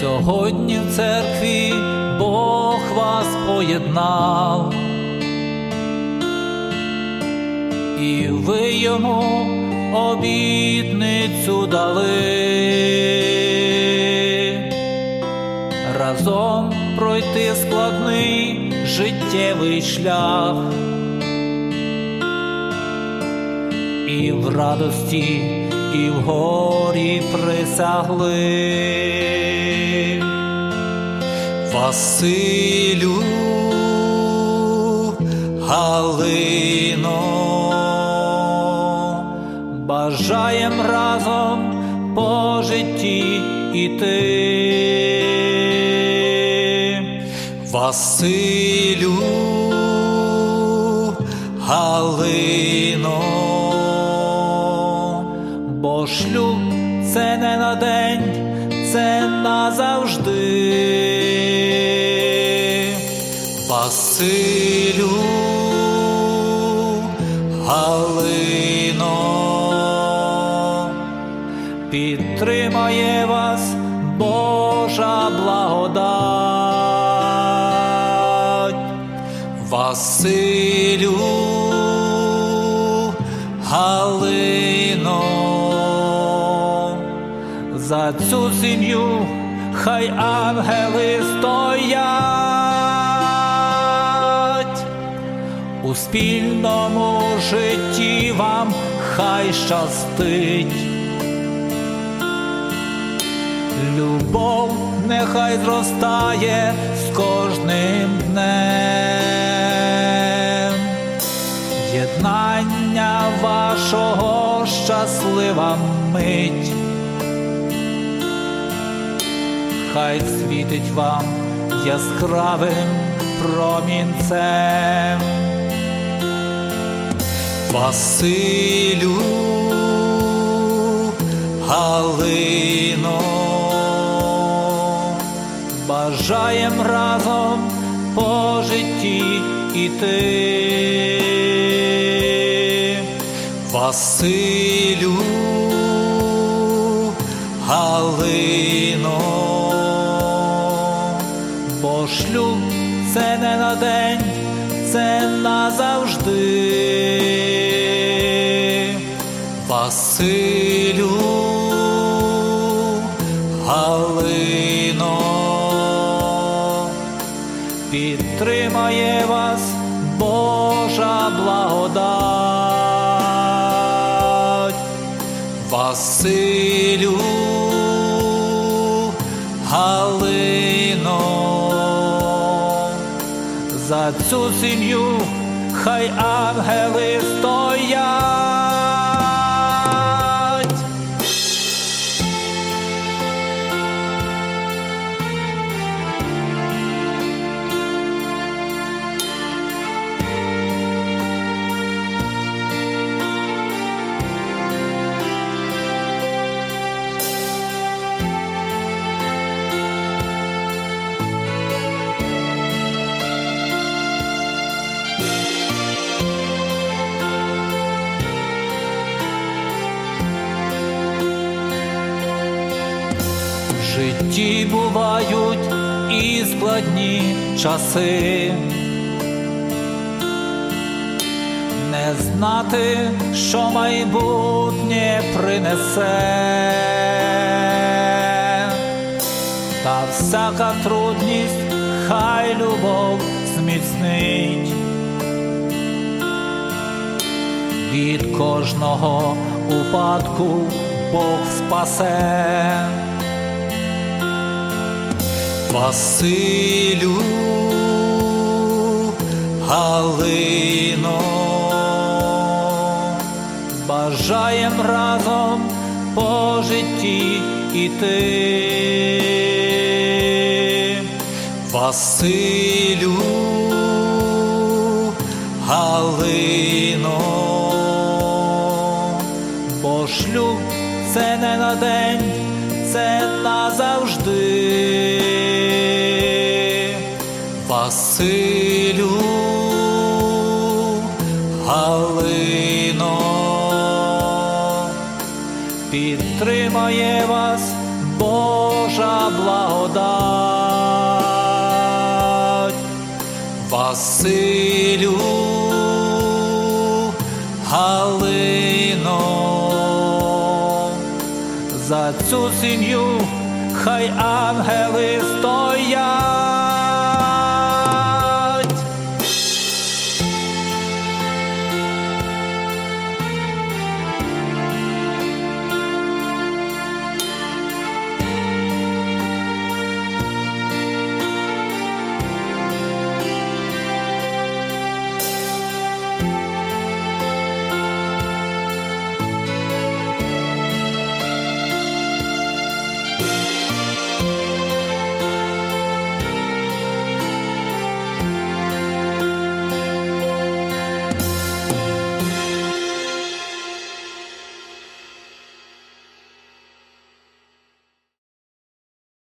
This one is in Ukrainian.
Сьогодні в церкві Бог вас поєднав, і ви йому обітницю дали разом пройти складний життєвий шлях. І в радості, і в горі присягли. Василю, Галино, бажаєм разом по житті іти. Василю, Галино, шлюб це не на день, це назавжди. Василю, Галино, підтримає вас Божа благодать. Василю, Галино, за цю сім'ю хай ангели стоять, у спільному житті вам хай щастить. Любов нехай зростає з кожним днем. Єднання вашого щаслива мить. Хай світить вам яскравим промінцем. Василю, Галино, бажаєм разом по житті іти. Василю, бо шлюб це не на день, це назавжди. Василю, Галино, підтримає вас Божа благодать. Василю, Галино, цю сім'ю хай ангели житті бувають і складні часи. Не знати, що майбутнє принесе, та всяка трудність хай любов зміцнить. Від кожного упадку Бог спасе. Василю, Галино, бажаєм разом по житті іти. Василю, Галино, бо шлюб це не на день, це назавжди. Василю, Галино, підтримає вас Божа благодать. Василю, Галино, за цю сім'ю хай ангели стоять.